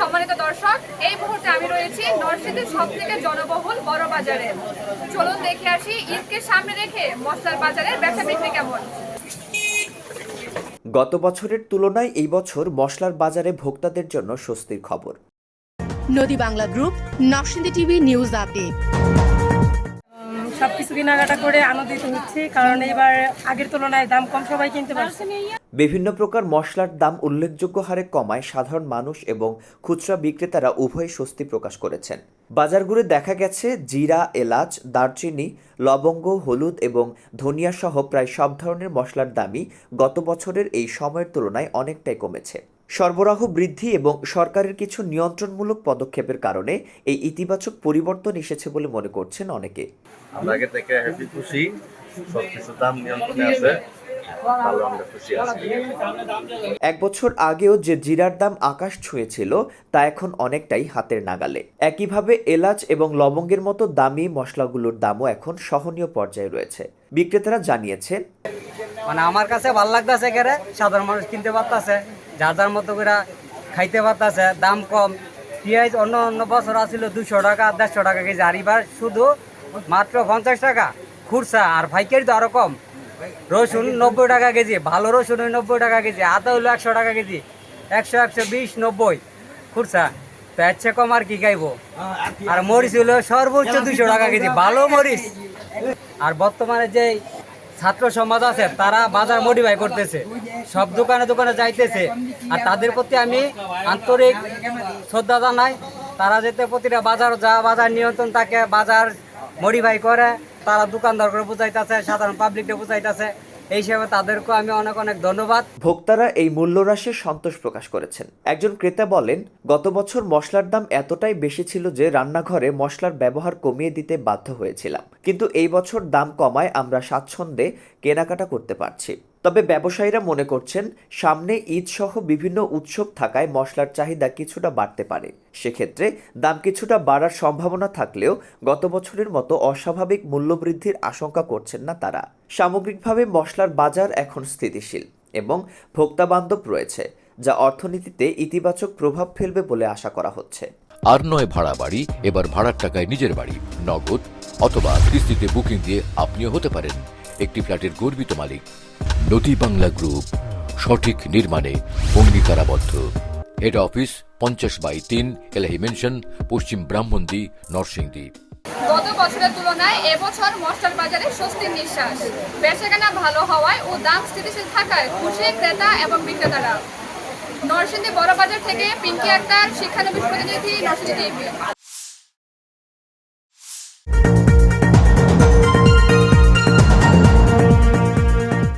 সম্মানিত দর্শক এই মুহূর্তে আমি রয়েছি নরসিংদীর সব থেকে জনবহুল বড় বাজারে। চলুন দেখে আসি ঈদকে সামনে রেখে মশলার বাজারের ব্যবসা বিক্রি কেমন? গত বছরের তুলনায় এই বছর মশলার বাজারে ভোক্তাদের জন্য স্বস্তির খবর। নদী Bangla group Narsingdi TV news update. সব কিছু কেনাকাটা করে আনন্দিত হচ্ছি, কারণ এবার আগের তুলনায় দাম কম সবাই কিনতে পারছে। বিভিন্ন প্রকার মশলার দাম উল্লেখযোগ্য হারে কমায় সাধারণ মানুষ এবং খুচরা বিক্রেতারা উভয় স্বস্তি প্রকাশ করেছেন। বাজারগুলো দেখা গেছে জিরা, এলাচ, দারচিনি, লবঙ্গ, হলুদ এবং ধনিয়া সহ প্রায় সব ধরনের মশলার দামই গত বছরের এই সময়ের তুলনায় অনেকটাই কমেছে। সরবরাহ বৃদ্ধি এবং সরকারের কিছু নিয়ন্ত্রণমূলক পদক্ষেপের কারণে এই ইতিবাচক পরিবর্তন এসেছে বলে মনে করছেন অনেকে। আমরা আগে থেকে হ্যাপি খুশি সবকিছু দাম নিয়ন্ত্রণে আছি। এক বছর আগেও যে জিরার দাম আকাশ ছুঁয়েছিল তা এখন অনেকটাই হাতের নাগালে। একইভাবে এলাচ এবং লবঙ্গের মতো দামি মশলাগুলোর দামও এখন সহনীয় পর্যায়ে রয়েছে। বিক্রেতারা জানিয়েছেন মানে আমার কাছে ভালো লাগতেছে কেরে সাধারণ মানুষ কিনতে পারতাছে, যার যার মতো করে খাইতে পারতাছে, দাম কম। পেঁয়াজ অন্য অন্য বছর আসছিল দুশো টাকা, দেড়শো টাকা কেজি, আর এবার শুধু মাত্র পঞ্চাশ টাকা। খুরসা আর ভাইকারি তো আরও কম। রসুন নব্বই টাকা কেজি, ভালো রসুন ওই নব্বই টাকা কেজি, আদা হলো একশো টাকা কেজি, একশো একশো বিশ, নব্বই। খুরসা, তো এর কম আর কি খাইবো? আর মরিচ হলো সর্বোচ্চ দুশো টাকা কেজি, ভালো মরিচ। আর বর্তমানে যে ছাত্র সমাজ আছে, তারা বাজার মডিফাই করতেছে। সব দোকানে দোকানে যাইতেছে। আর তাদের প্রতি আমি আন্তরিক শ্রদ্ধা জানাই। তারা যেতে প্রতিটা বাজার, যা বাজার নিয়ন্ত্রণ থাকে, বাজার মডিফাই করে, তারা দোকানদার করে বুঝাইতেছে, সাধারণ পাবলিককে বুঝাইতেছে। এই হিসাবে তাদেরকে আমি অনেক অনেক ধন্যবাদ। ভোক্তারা এই মূল্যহ্রাসে সন্তোষ প্রকাশ করেছেন। একজন ক্রেতা বলেন, গত বছর মশলার দাম এতটাই বেশি ছিল যে রান্নাঘরে মশলার ব্যবহার কমিয়ে দিতে বাধ্য হয়েছিলাম। কিন্তু এই বছর দাম কমায় আমরা স্বাচ্ছন্দ্যে কেনাকাটা করতে পারছি। তবে ব্যবসায়ীরা মনে করছেন, সামনে ঈদ সহ বিভিন্ন উৎসব থাকায় মশলার চাহিদা কিছুটা বাড়তে পারে। সেক্ষেত্রে দাম কিছুটা বাড়ার সম্ভাবনা থাকলেও গত বছরের মতো অস্বাভাবিক মূল্যবৃদ্ধির আশঙ্কা করছেন না তারা। সামগ্রিকভাবে মশলার বাজার এখন স্থিতিশীল এবং ভোক্তাবান্ধব রয়েছে, যা অর্থনীতিতে ইতিবাচক প্রভাব ফেলবে বলে আশা করা হচ্ছে। আর নয় ভাড়া বাড়ি, এবার ভাড়ার টাকায় নিজের বাড়ি, নগদ অথবা কিস্তিতে বুকিং দিয়ে আপনিও হতে পারেন। একটি ফ্ল্যাটের গর্বিত মালিক নদী বাংলা গ্রুপ সঠিক নির্মাণে অঙ্গীকারাবদ্ধ। হেড অফিস পঞ্চাশ বাই তিন, এলাহি মেনশন পশ্চিম ব্রাহ্মণদী, নরসিংদী। গত বছরের তুলনায় এবছর মশলার বাজারে স্বস্তির নিঃশ্বাস। বেচাকেনা ভালো হওয়ায় ও দাম স্থিতিশীল থাকায় খুশি ক্রেতা এবং বিক্রেতারা। নরসিংদী বড় বাজার থেকে পিঙ্কি শিক্ষানবিশ প্রতিনিধি, নরসিংদী